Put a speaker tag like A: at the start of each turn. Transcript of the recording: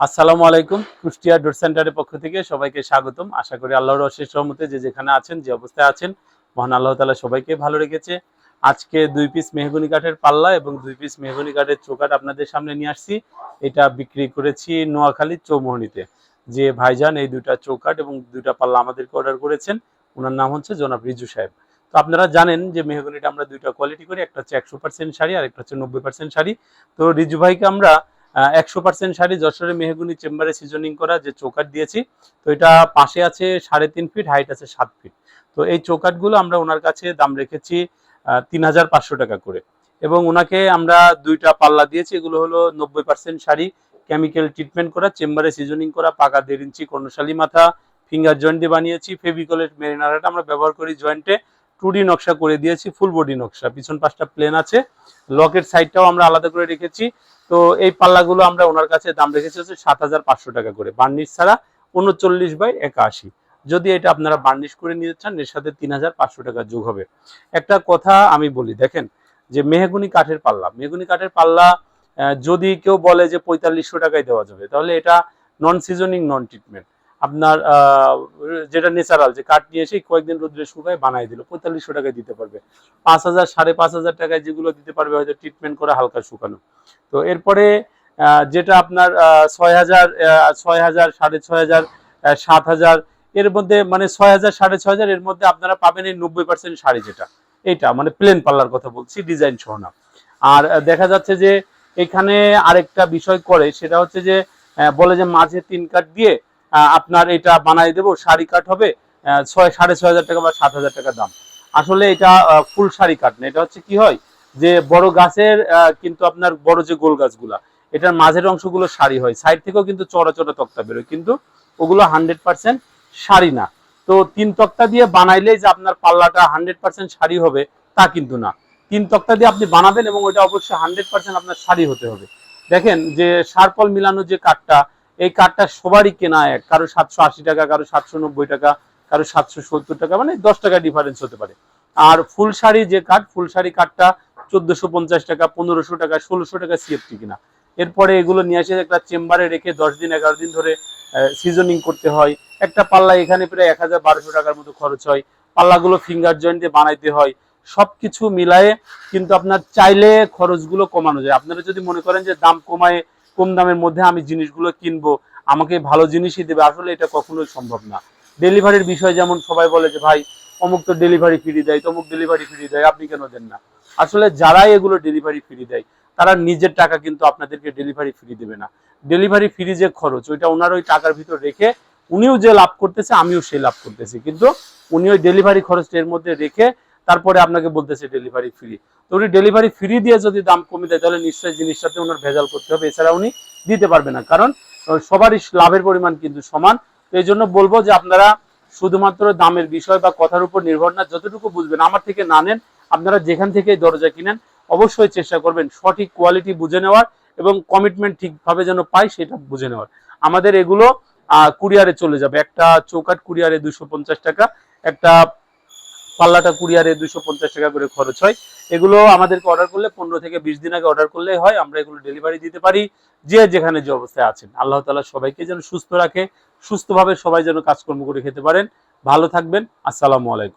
A: আসসালামু আলাইকুম। কুষ্টিয়া ডোর সেন্টারের পক্ষ থেকে সবাইকে স্বাগতম। আশা করি আল্লাহর অশেষ রহমতে যে যেখানে আছেন, যে অবস্থায় আছেন, মহান আল্লাহ তালা সবাইকে ভালো রেখেছে। আজকে দুই পিস মেহগুনি কাঠের পাল্লা এবং দুই পিস মেহগুনি কাঠের চৌকাঠ আপনাদের সামনে নিয়ে আসছি। এটা বিক্রি করেছি নোয়াখালী চৌমোহনীতে। যে ভাইজান এই দুইটা চৌকাঠ এবং দুইটা পাল্লা আমাদেরকে অর্ডার করেছেন, ওনার নাম হচ্ছে জনাব রিজু সাহেব। তো আপনারা জানেন যে মেহগুনিটা আমরা দুইটা কোয়ালিটি করি, একটা হচ্ছে একশো পার্সেন্ট শাড়ি আর একটা হচ্ছে নব্বই পার্সেন্ট শাড়ি। তো রিজু ভাইকে আমরা একশো পার্সেন্ট শাড়ি যশোরের মেহগুনি চেম্বারে সিজনিং করা যে চৌকাট দিয়েছি, তো এটা পাশে আছে সাড়ে তিন ফিট হাইট আছে সাত ফিট তো এই চৌকাটগুলো আমরা ওনার কাছে দাম রেখেছি তিন হাজার পাঁচশো টাকা করে। এবং ওনাকে আমরা দুইটা পাল্লা দিয়েছি, এগুলো হলো নব্বই পার্সেন্ট শাড়ি কেমিক্যাল ট্রিটমেন্ট করা, চেম্বারে সিজনিং করা, পাকা দেড় ইঞ্চি কর্ণশালী মাথা ফিঙ্গার জয়েন্ট দিয়ে বানিয়েছি ফেভিকলের মেরিনারাটা আমরা ব্যবহার করি জয়েন্টে টু ডি নকশা করে দিয়েছি, ফুল বডি নকশা। পিছন পাশটা প্লেন আছে, লকের সাইডটাও আমরা আলাদা করে রেখেছি। তো এই পাল্লাগুলো আমরা ওনার কাছে দাম রেখেছি হচ্ছে সাত হাজার পাঁচশো টাকা করে। বার্নিশ ছাড়া উনচল্লিশ বাই একাশি। যদি এটা আপনারা বার্নিশ করে নিতে চান, এর সাথে তিন হাজার পাঁচশো টাকা যোগ হবে। একটা কথা আমি বলি, দেখেন যে মেহগুনি কাঠের পাল্লা, মেহগুনি কাঠের পাল্লা যদি কেউ বলে যে পঁয়তাল্লিশশো টাকায় দেওয়া যাবে, তাহলে এটা নন সিজনিং নন ট্রিটমেন্ট আপনার যেটা ন্যাচারাল, যে কাঠ নিয়ে এসে কয়েকদিন রোদ্রে শুকায় বানাই দিল, পঁয়তাল্লিশশো টাকায় দিতে পারবে। পাঁচ হাজার, সাড়ে পাঁচ হাজার টাকায় যেগুলো দিতে পারবে, হয়তো ট্রিটমেন্ট করে হালকা শুকানো। তো এরপরে যেটা আপনার ছয় হাজার ছয় হাজার, সাড়ে ছয় হাজার সাত হাজার, এর মধ্যে মানে ছয় হাজার, সাড়ে ছয় হাজার, এর মধ্যে আপনারা পাবেন এই নব্বই পার্সেন্ট শাড়ি যেটা। এইটা মানে প্লেন পাল্লার কথা বলছি ডিজাইন সহ না। আর দেখা যাচ্ছে যে এখানে আরেকটা বিষয় করে, সেটা হচ্ছে যে বলে যে মাঝে তিন কাঠ দিয়ে আপনার এটা বানাই দেবো, শাড়ি কাঠ হবে ছয় সাড়ে ছয় হাজার টাকা বা সাত হাজার টাকা দাম। আসলে এটা ফুল শাড়ি কাঠ না। এটা হচ্ছে কি হয় যে বড় গাছের কিন্তু আপনার বড় যে গোল গাছগুলা, এটার মাঝের অংশগুলো শাড়ি হয়। সাইড থেকেও কিন্তু চড়া চড়া তক্তা বেরোয়, কিন্তু ওগুলো হান্ড্রেড পার্সেন্ট শাড়ি না। তো তিন তক্তা দিয়ে বানাইলেই যে আপনার পাল্লাটা হান্ড্রেড পার্সেন্ট শাড়ি হবে, তা কিন্তু না। তিন তক্তা দিয়ে আপনি বানাবেন এবং ওটা অবশ্যই হান্ড্রেড পার্সেন্ট আপনার শাড়ি হতে হবে। দেখেন যে সারপল মিলানো যে কাঠটা এই কাঠটা সবারই কেনা এক। কারও সাতশো আশি টাকা, কারও সাতশো নব্বই টাকা, কারও সাতশো সত্তর টাকা মানে দশ টাকা ডিফারেন্স হতে পারে। আর ফুল শাড়ি যে কাঠ, ফুল শাড়ি কাঠটা চোদ্দশো পঞ্চাশ টাকা, পনেরোশো টাকা, ষোলোশো টাকা সিএফটি কিনা। এরপরে এগুলো নিয়ে এসে একটা চেম্বারে রেখে দশ দিন, এগারো দিন ধরে সিজনিং করতে হয়। একটা পাল্লা এখানে প্রায় এক হাজার বারোশো টাকার মতো খরচ হয়। পাল্লাগুলো ফিঙ্গার জয়েন্ট দিয়ে বানাইতে হয়। সবকিছু মিলায়ে কিন্তু আপনার চাইলে খরচগুলো কমানো যায়। আপনারা যদি মনে করেন যে দাম কমায় কম দামের মধ্যে আমি জিনিসগুলো কিনবো, আমাকে ভালো জিনিসই দেবে। আসলে এটা কখনোই সম্ভব না। ডেলিভারির বিষয় যেমন সবাই বলে যে, ভাই, অমুক তো ডেলিভারি ফ্রি দেয়, তমুক ডেলিভারি ফ্রি দেয়, আপনি কেন দেন না? আসলে যারাই এগুলো ডেলিভারি ফ্রি দেয়, তারা নিজের টাকা কিন্তু আপনাদেরকে ডেলিভারি ফ্রি দেবে না। ডেলিভারি ফ্রি যে খরচ, ওইটা ওনার ওই টাকার ভিতর রেখে উনিও যে লাভ করতেছে, আমিও সেই লাভ করতেছি। কিন্তু উনি ওই ডেলিভারি খরচটা এর মধ্যে রেখে তারপরে আপনাকে বলতেছে ডেলিভারি ফ্রি তো উনি ডেলিভারি ফ্রি দিয়ে যদি দাম কমে দেয়, তাহলে নিশ্চয়ই জিনিসটাতে ওনার ভেজাল করতে হবে। এছাড়া উনি দিতে পারবে না। কারণ সবারই লাভের পরিমাণ কিন্তু সমান। তো এই জন্য বলব যে আপনারা শুধুমাত্র দামের বিষয় বা কথার উপর নির্ভর না, যতটুকু বুঝবেন, আমার থেকে না নেন, আপনারা যেখান থেকে দরজা কিনেন, অবশ্যই চেষ্টা করবেন সঠিক কোয়ালিটি বুঝে নেওয়ার এবং কমিটমেন্ট ঠিকভাবে যেন পাই, সেটা বুঝে নেওয়ার। আমাদের এগুলো কুরিয়ারে চলে যাবে। একটা চৌকাট কুরিয়ারে দুশো টাকা, একটা পাল্লাটা কুরিয়ারে দুশো পঞ্চাশ টাকা করে খরচ হয়। এগুলো আমাদেরকে অর্ডার করলে, পনেরো থেকে বিশ দিন আগে অর্ডার করলে হয়, আমরা এগুলো ডেলিভারি দিতে পারি, যে যেখানে যে অবস্থায় আছেন। আল্লাহ তালা সবাইকে যেন সুস্থ রাখে, সুস্থভাবে সবাই যেন কাজকর্ম করে খেতে পারেন। ভালো থাকবেন, আসসালামু আলাইকুম।